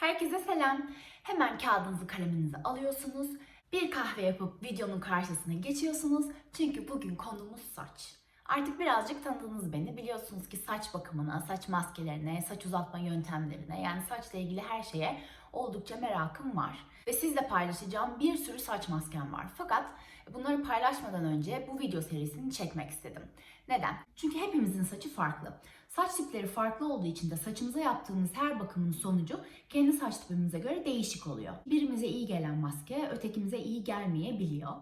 Herkese selam. Hemen kağıdınızı kaleminizi alıyorsunuz. Bir kahve yapıp videonun karşısına geçiyorsunuz. Çünkü bugün konumuz saç. Artık birazcık tanıdınız beni. Biliyorsunuz ki saç bakımına, saç maskelerine, saç uzatma yöntemlerine yani saçla ilgili her şeye oldukça merakım var. Ve sizle paylaşacağım bir sürü saç maskem var. Fakat bunları paylaşmadan önce bu video serisini çekmek istedim. Neden? Çünkü hepimizin saçı farklı. Saç tipleri farklı olduğu için de saçımıza yaptığımız her bakımın sonucu kendi saç tipimize göre değişik oluyor. Birimize iyi gelen maske ötekimize iyi gelmeyebiliyor.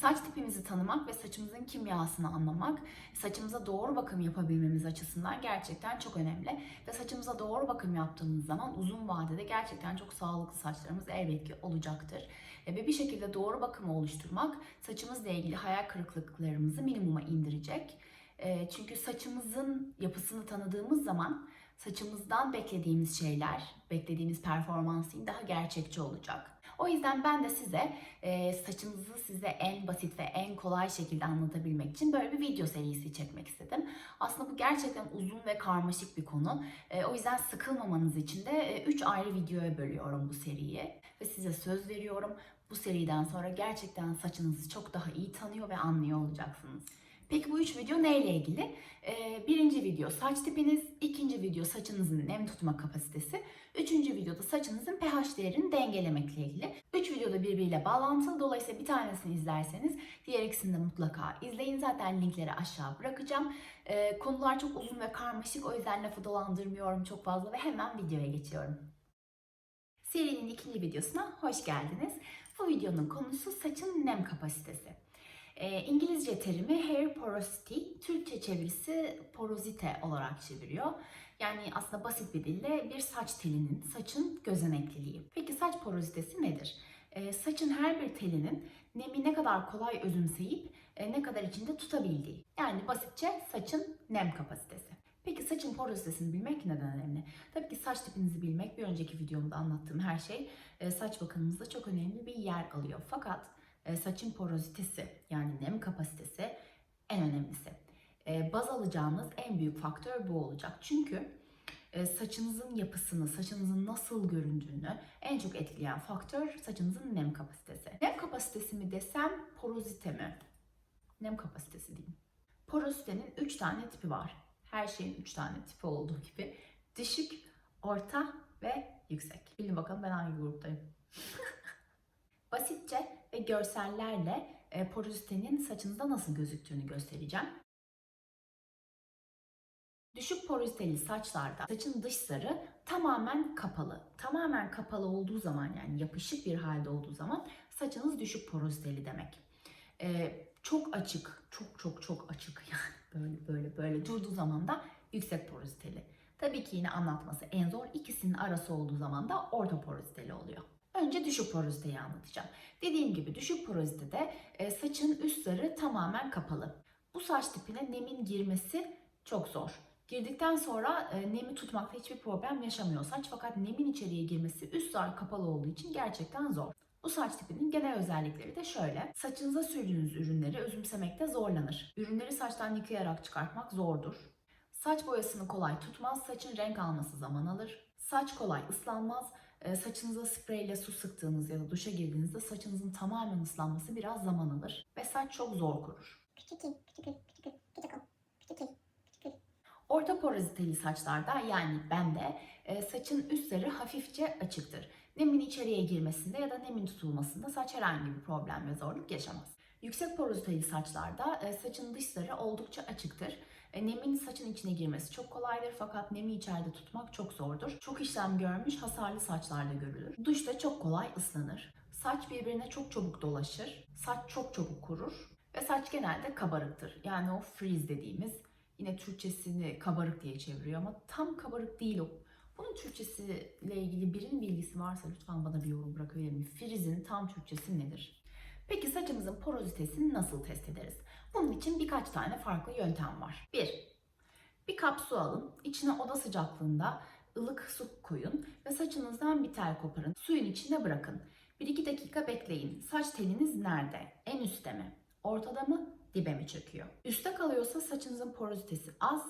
Saç tipimizi tanımak ve saçımızın kimyasını anlamak, saçımıza doğru bakım yapabilmemiz açısından gerçekten çok önemli. Ve saçımıza doğru bakım yaptığımız zaman uzun vadede gerçekten çok sağlıklı saçlarımız elbet ki olacaktır. Ve bir şekilde doğru bakımı oluşturmak saçımızla ilgili hayal kırıklıklarımızı minimuma indirecek. E, Çünkü saçımızın yapısını tanıdığımız zaman saçımızdan beklediğimiz şeyler, beklediğimiz performansın daha gerçekçi olacak. O yüzden ben de size e, saçınızı size en basit ve en kolay şekilde anlatabilmek için böyle bir video serisi çekmek istedim. Aslında bu gerçekten uzun ve karmaşık bir konu. E, o yüzden sıkılmamanız için de 3 ayrı videoya bölüyorum bu seriyi. Ve size söz veriyorum bu seriden sonra gerçekten saçınızı çok daha iyi tanıyor ve anlıyor olacaksınız. Peki bu üç video neyle ilgili? Ee, birinci video saç tipiniz, ikinci video saçınızın nem tutma kapasitesi, üçüncü videoda saçınızın pH değerini dengelemekle ilgili. Üç videoda birbiriyle bağlantılı. Dolayısıyla bir tanesini izlerseniz diğer ikisini de mutlaka izleyin. Zaten linkleri aşağı bırakacağım. Ee, konular çok uzun ve karmaşık o yüzden lafı dolandırmıyorum çok fazla ve hemen videoya geçiyorum. Serinin ikinci videosuna hoş geldiniz. Bu videonun konusu saçın nem kapasitesi. E, İngilizce terimi hair porosity, Türkçe çevirisi porozite olarak çeviriyor. Yani aslında basit bir dille bir saç telinin, saçın gözenekliliği. Peki saç porozitesi nedir? E, saçın her bir telinin nemi ne kadar kolay özümseyip e, ne kadar içinde tutabildiği. Yani basitçe saçın nem kapasitesi. Peki saçın porozitesini bilmek neden önemli? Tabii ki saç tipinizi bilmek bir önceki videomda anlattığım her şey e, saç bakımımızda çok önemli bir yer alıyor. Fakat saçın porozitesi yani nem kapasitesi en önemlisi. E, Baz alacağınız en büyük faktör bu olacak. Çünkü e, saçınızın yapısını, saçınızın nasıl göründüğünü en çok etkileyen faktör saçınızın nem kapasitesi. Nem kapasitesi mi desem, porozite mi? Nem kapasitesi diyeyim. Porozitenin 3 tane tipi var. Her şeyin 3 tane tipi olduğu gibi. Düşük, orta ve yüksek. Bilin bakalım ben hangi gruptayım. Basitçe ve görsellerle e, porozitenin saçınızda nasıl gözüktüğünü göstereceğim. Düşük poroziteli saçlarda saçın dış zarı tamamen kapalı. Tamamen kapalı olduğu zaman yani yapışık bir halde olduğu zaman saçınız düşük poroziteli demek. E, çok açık, çok çok çok açık yani böyle böyle böyle durduğu zaman da yüksek poroziteli. Tabii ki yine anlatması en zor. İkisinin arası olduğu zaman da orta poroziteli oluyor. Önce düşük poroziteyi anlatacağım. Dediğim gibi düşük porozitede e, saçın üst zarı tamamen kapalı. Bu saç tipine nemin girmesi çok zor. Girdikten sonra e, nemi tutmakta hiçbir problem yaşamıyor saç fakat nemin içeriye girmesi üst zar kapalı olduğu için gerçekten zor. Bu saç tipinin genel özellikleri de şöyle. Saçınıza sürdüğünüz ürünleri özümsemekte zorlanır. Ürünleri saçtan yıkayarak çıkartmak zordur. Saç boyasını kolay tutmaz, saçın renk alması zaman alır. Saç kolay ıslanmaz, saçınıza spreyle su sıktığınız ya da duşa girdiğinizde saçınızın tamamen ıslanması biraz zaman alır. Ve saç çok zor kurur. Orta poroziteli saçlarda yani bende e, saçın üst zarı hafifçe açıktır. Nemin içeriye girmesinde ya da nemin tutulmasında saç herhangi bir problem ve zorluk yaşamaz. Yüksek poroziteli saçlarda e, saçın dış zarı oldukça açıktır. E, Nemin saçın içine girmesi çok kolaydır fakat nemi içeride tutmak çok zordur. Çok işlem görmüş hasarlı saçlarda görülür. Duşta çok kolay ıslanır. Saç birbirine çok çabuk dolaşır. Saç çok çabuk kurur. Ve saç genelde kabarıktır. Yani o freeze dediğimiz yine Türkçesini kabarık diye çeviriyor ama tam kabarık değil o. Bunun Türkçesiyle ilgili birinin bilgisi varsa lütfen bana bir yorum bırakabilir mi? Freeze'in tam Türkçesi nedir? Peki saçımızın porozitesini nasıl test ederiz? Bunun için birkaç tane farklı yöntem var. 1. Bir kap su alın. İçine oda sıcaklığında ılık su koyun ve saçınızdan bir tel koparın. Suyun içine bırakın. 1-2 dakika bekleyin. Saç teliniz nerede? En üstte mi? Ortada mı? Dibe mi çöküyor? Üste kalıyorsa saçınızın porozitesi az,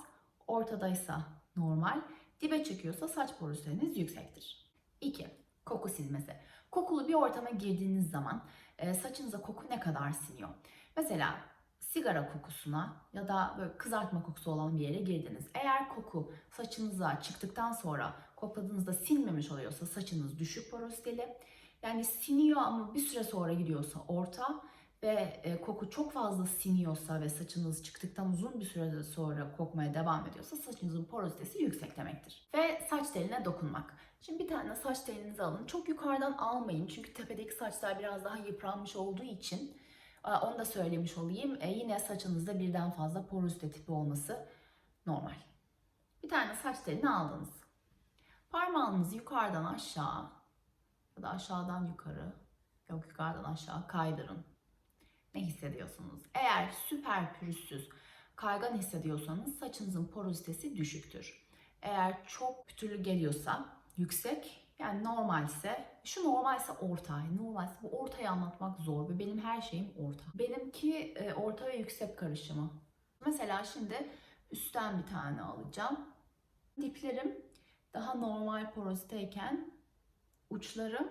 ortadaysa normal, dibe çöküyorsa saç poroziteniz yüksektir. 2. Koku silmesi. Kokulu bir ortama girdiğiniz zaman e, saçınıza koku ne kadar siniyor? Mesela sigara kokusuna ya da böyle kızartma kokusu olan bir yere girdiniz. Eğer koku saçınıza çıktıktan sonra kokladığınızda sinmemiş oluyorsa saçınız düşük porositeli. Yani siniyor ama bir süre sonra gidiyorsa orta ve e, koku çok fazla siniyorsa ve saçınız çıktıktan uzun bir süre sonra kokmaya devam ediyorsa saçınızın porositesi yüksek demektir. Ve saç teline dokunmak. Şimdi bir tane saç telinizi alın. Çok yukarıdan almayın çünkü tepedeki saçlar biraz daha yıpranmış olduğu için onu da söylemiş olayım. E, yine saçınızda birden fazla porosite tipi olması normal. Bir tane saç telini aldınız. Parmağınızı yukarıdan aşağı ya da aşağıdan yukarı yok yukarıdan aşağı kaydırın. Ne hissediyorsunuz? Eğer süper pürüzsüz kaygan hissediyorsanız saçınızın porositesi düşüktür. Eğer çok pütürlü geliyorsa yüksek yani normalse şu normalse orta. Normalse bu ortayı anlatmak zor ve benim her şeyim orta. Benimki e, orta ve yüksek karışımı. Mesela şimdi üstten bir tane alacağım. Diplerim daha normal porositeyken uçlarım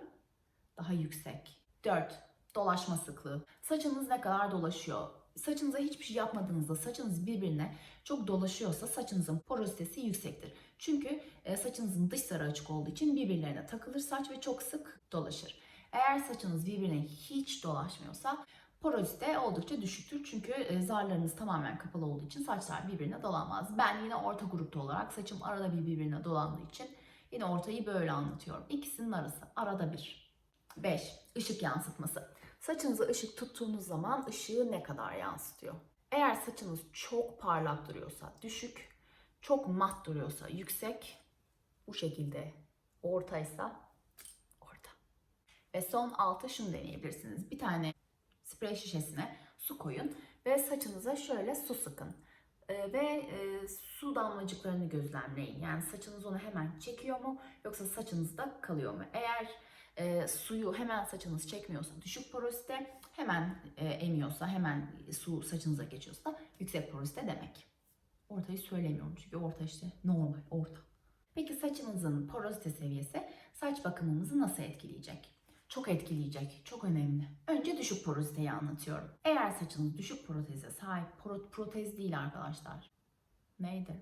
daha yüksek. 4. Dolaşma sıklığı. Saçınız ne kadar dolaşıyor? Saçınıza hiçbir şey yapmadığınızda saçınız birbirine çok dolaşıyorsa saçınızın porositesi yüksektir. Çünkü e, saçınızın dış zarı açık olduğu için birbirlerine takılır saç ve çok sık dolaşır. Eğer saçınız birbirine hiç dolaşmıyorsa porosite oldukça düşüktür. Çünkü e, zarlarınız tamamen kapalı olduğu için saçlar birbirine dolanmaz. Ben yine orta grupta olarak saçım arada bir birbirine dolandığı için yine ortayı böyle anlatıyorum. İkisinin arası arada bir. 5. Işık yansıtması. Saçınıza ışık tuttuğunuz zaman ışığı ne kadar yansıtıyor? Eğer saçınız çok parlak duruyorsa düşük, çok mat duruyorsa yüksek, bu şekilde ortaysa orta. Ve son altı şunu deneyebilirsiniz. Bir tane sprey şişesine su koyun ve saçınıza şöyle su sıkın. Ee, ve e, su damlacıklarını gözlemleyin. Yani saçınız onu hemen çekiyor mu yoksa saçınızda kalıyor mu? Eğer e, suyu hemen saçınız çekmiyorsa düşük porosite, hemen e, emiyorsa, hemen su saçınıza geçiyorsa yüksek porosite demek. Ortayı söylemiyorum çünkü orta işte normal, orta. Peki saçınızın porosite seviyesi saç bakımımızı nasıl etkileyecek? Çok etkileyecek, çok önemli. Önce düşük porositeyi anlatıyorum. Eğer saçınız düşük poroteze sahip, pro- protez değil arkadaşlar. Neydi?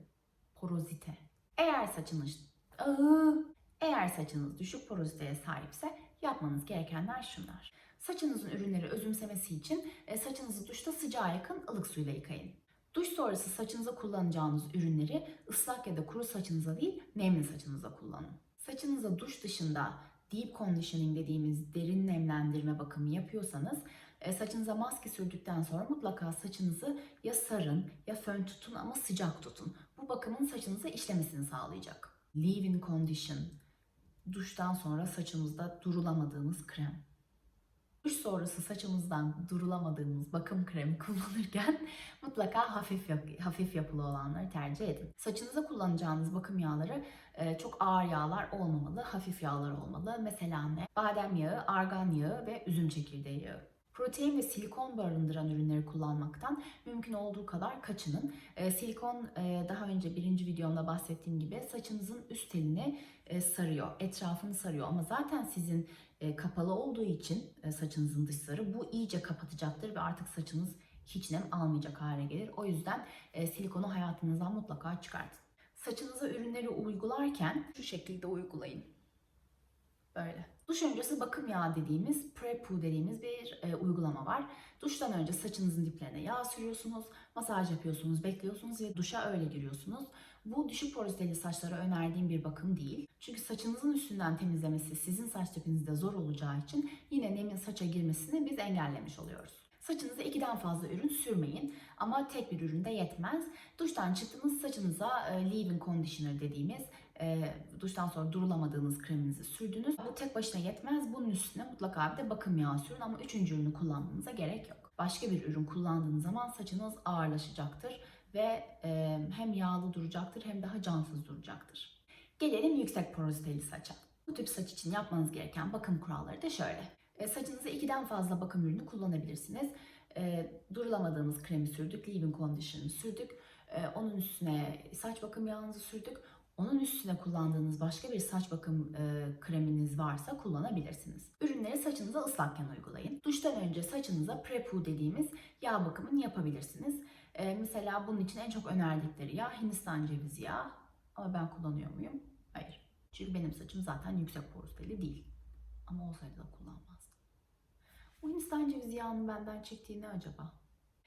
Porozite. Eğer saçınız... Aa, eğer saçınız düşük poroziteye sahipse yapmanız gerekenler şunlar. Saçınızın ürünleri özümsemesi için e, saçınızı duşta sıcağa yakın ılık suyla yıkayın. Duş sonrası saçınıza kullanacağınız ürünleri ıslak ya da kuru saçınıza değil nemli saçınıza kullanın. Saçınıza duş dışında deep conditioning dediğimiz derin nemlendirme bakımı yapıyorsanız e, saçınıza maske sürdükten sonra mutlaka saçınızı ya sarın ya fön tutun ama sıcak tutun. Bu bakımın saçınıza işlemesini sağlayacak. Leave-in condition, duştan sonra saçımızda durulamadığımız krem. Duş sonrası saçımızdan durulamadığımız bakım kremi kullanırken mutlaka hafif hafif yapılı olanları tercih edin. Saçınıza kullanacağınız bakım yağları e, çok ağır yağlar olmamalı, hafif yağlar olmalı. Mesela ne? Badem yağı, argan yağı ve üzüm çekirdeği yağı. Protein ve silikon barındıran ürünleri kullanmaktan mümkün olduğu kadar kaçının. E, silikon e, daha önce birinci videomda bahsettiğim gibi saçınızın üst telini e, sarıyor, etrafını sarıyor. Ama zaten sizin e, kapalı olduğu için saçınızın dış zarı bu iyice kapatacaktır ve artık saçınız hiç nem almayacak hale gelir. O yüzden silikonu hayatınızdan mutlaka çıkartın. Saçınıza ürünleri uygularken şu şekilde uygulayın. Böyle. Duş öncesi bakım yağı dediğimiz pre-poo dediğimiz bir e, uygulama var. Duştan önce saçınızın diplerine yağ sürüyorsunuz, masaj yapıyorsunuz, bekliyorsunuz ve duşa öyle giriyorsunuz. Bu düşük porositeli saçlara önerdiğim bir bakım değil. Çünkü saçınızın üstünden temizlemesi sizin saç tipinizde zor olacağı için yine nemin saça girmesini biz engellemiş oluyoruz. Saçınıza ikiden fazla ürün sürmeyin ama tek bir ürün de yetmez. Duştan çıktınız saçınıza e, leave-in conditioner dediğimiz e, duştan sonra durulamadığınız kreminizi sürdünüz. Bu tek başına yetmez. Bunun üstüne mutlaka bir de bakım yağı sürün ama üçüncü ürünü kullanmanıza gerek yok. Başka bir ürün kullandığınız zaman saçınız ağırlaşacaktır ve e, hem yağlı duracaktır hem daha cansız duracaktır. Gelelim yüksek porositeli saça. Bu tip saç için yapmanız gereken bakım kuralları da şöyle. E, saçınıza ikiden fazla bakım ürünü kullanabilirsiniz. E, durulamadığımız kremi sürdük, leave-in conditioner'ı sürdük. E, onun üstüne saç bakım yağınızı sürdük. Onun üstüne kullandığınız başka bir saç bakım e, kreminiz varsa kullanabilirsiniz. Ürünleri saçınıza ıslakken uygulayın. Duştan önce saçınıza prepu dediğimiz yağ bakımını yapabilirsiniz. E, mesela bunun için en çok önerdikleri yağ Hindistan cevizi yağı. Ama ben kullanıyor muyum? Hayır. Çünkü benim saçım zaten yüksek porositeli değil. Ama olsaydı da kullanmazdım. Bu Hindistan cevizi yağının benden çektiği ne acaba?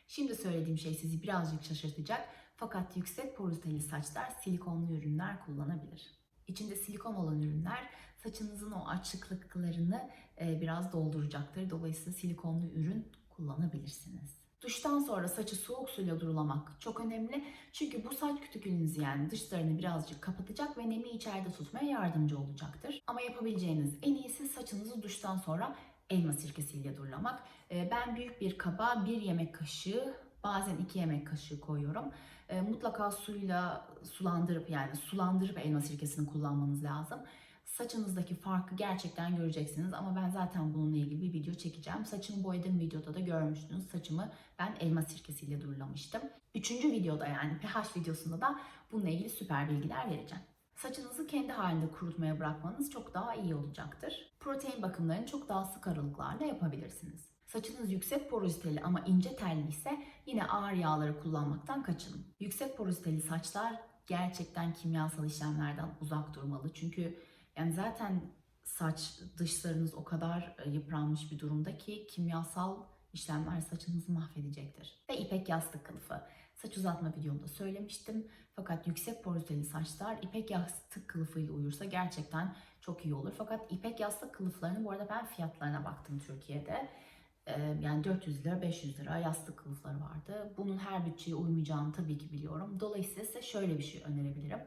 Şimdi söylediğim şey sizi birazcık şaşırtacak. Fakat yüksek porositeli saçlar silikonlu ürünler kullanabilir. İçinde silikon olan ürünler saçınızın o açıklıklarını e, biraz dolduracaktır. Dolayısıyla silikonlu ürün kullanabilirsiniz. Duştan sonra saçı soğuk suyla durulamak çok önemli. Çünkü bu saç kütükünüzü yani dışlarını birazcık kapatacak ve nemi içeride tutmaya yardımcı olacaktır. Ama yapabileceğiniz en iyisi saçınızı duştan sonra elma sirkesiyle durulamak. Ee, Ben büyük bir kaba bir yemek kaşığı bazen iki yemek kaşığı koyuyorum. Ee, Mutlaka suyla sulandırıp yani sulandırıp elma sirkesini kullanmanız lazım. Saçınızdaki farkı gerçekten göreceksiniz ama ben zaten bununla ilgili bir video çekeceğim. Saçımı boyadığım videoda da görmüştünüz. Saçımı ben elma sirkesiyle durulamıştım. Üçüncü videoda yani pH videosunda da bununla ilgili süper bilgiler vereceğim. Saçınızı kendi halinde kurutmaya bırakmanız çok daha iyi olacaktır. Protein bakımlarını çok daha sık aralıklarla yapabilirsiniz. Saçınız yüksek porositeli ama ince telli ise yine ağır yağları kullanmaktan kaçının. Yüksek porositeli saçlar gerçekten kimyasal işlemlerden uzak durmalı. Çünkü yani zaten saç dışlarınız o kadar e, yıpranmış bir durumda ki kimyasal işlemler saçınızı mahvedecektir. Ve ipek yastık kılıfı. Saç uzatma videomda söylemiştim. Fakat yüksek porositeli saçlar ipek yastık kılıfıyla uyursa gerçekten çok iyi olur. Fakat ipek yastık kılıflarını bu arada ben fiyatlarına baktım Türkiye'de. Yani 400 lira, 500 lira yastık kılıfları vardı. Bunun her bütçeye uymayacağını tabii ki biliyorum. Dolayısıyla size şöyle bir şey önerebilirim.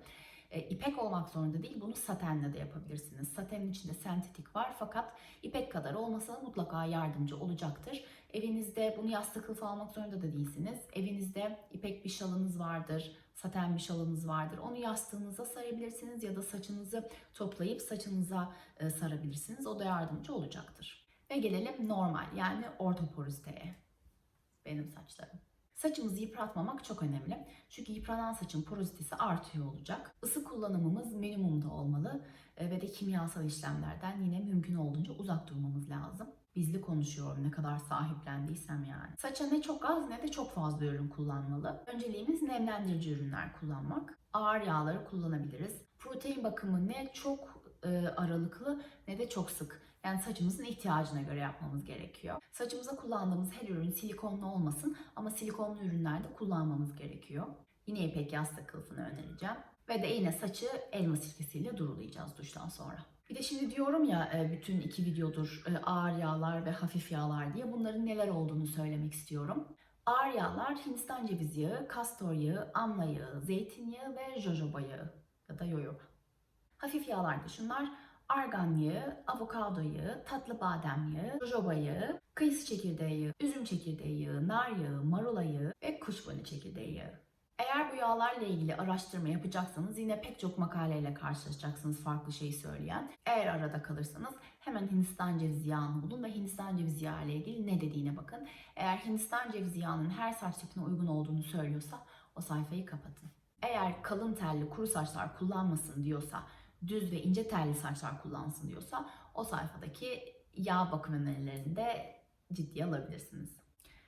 E, İpek olmak zorunda değil, bunu satenle de yapabilirsiniz. Satenin içinde sentetik var fakat ipek kadar olmasa mutlaka yardımcı olacaktır. Evinizde bunu yastık kılıfı almak zorunda da değilsiniz. Evinizde ipek bir şalınız vardır, saten bir şalınız vardır. Onu yastığınıza sarabilirsiniz ya da saçınızı toplayıp saçınıza sarabilirsiniz. O da yardımcı olacaktır. Ve gelelim normal yani orta porositeye. Benim saçlarım. Saçımızı yıpratmamak çok önemli. Çünkü yıpranan saçın porositesi artıyor olacak. Isı kullanımımız minimumda olmalı e, ve de kimyasal işlemlerden yine mümkün olduğunca uzak durmamız lazım. Bizli konuşuyorum ne kadar sahiplendiysem yani. Saça ne çok az ne de çok fazla ürün kullanmalı. Önceliğimiz nemlendirici ürünler kullanmak. Ağır yağları kullanabiliriz. Protein bakımı ne çok e, aralıklı ne de çok sık. Yani saçımızın ihtiyacına göre yapmamız gerekiyor. Saçımıza kullandığımız her ürün silikonlu olmasın ama silikonlu ürünlerde kullanmamız gerekiyor. Yine ipek yastık kılıfını önereceğim. Ve de yine saçı elma sirkesiyle durulayacağız duştan sonra. Bir de şimdi diyorum ya e, bütün iki videodur e, ağır yağlar ve hafif yağlar diye bunların neler olduğunu söylemek istiyorum. Ağır yağlar Hindistan cevizi yağı, kastor yağı, amla yağı, zeytinyağı ve jojoba yağı ya da yoyoba. Hafif yağlar da şunlar argan yağı, avokado yağı, tatlı badem yağı, jojoba yağı, kayısı çekirdeği yağı, üzüm çekirdeği yağı, nar yağı, marula yağı ve kuşburnu çekirdeği yağı. Eğer bu yağlarla ilgili araştırma yapacaksanız yine pek çok makaleyle karşılaşacaksınız farklı şeyi söyleyen. Eğer arada kalırsanız hemen Hindistan cevizi yağını bulun ve Hindistan cevizi yağı ile ilgili ne dediğine bakın. Eğer Hindistan cevizi yağının her saç tipine uygun olduğunu söylüyorsa o sayfayı kapatın. Eğer kalın telli kuru saçlar kullanmasın diyorsa düz ve ince telli saçlar kullansın diyorsa o sayfadaki yağ bakım önerilerini de ciddiye alabilirsiniz.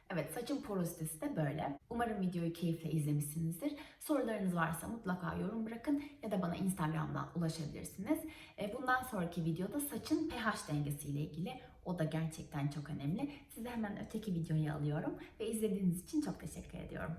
Evet saçın porositesi de böyle. Umarım videoyu keyifle izlemişsinizdir. Sorularınız varsa mutlaka yorum bırakın ya da bana Instagram'dan ulaşabilirsiniz. E, Bundan sonraki videoda saçın pH dengesiyle ilgili. O da gerçekten çok önemli. Size hemen öteki videoyu alıyorum ve izlediğiniz için çok teşekkür ediyorum.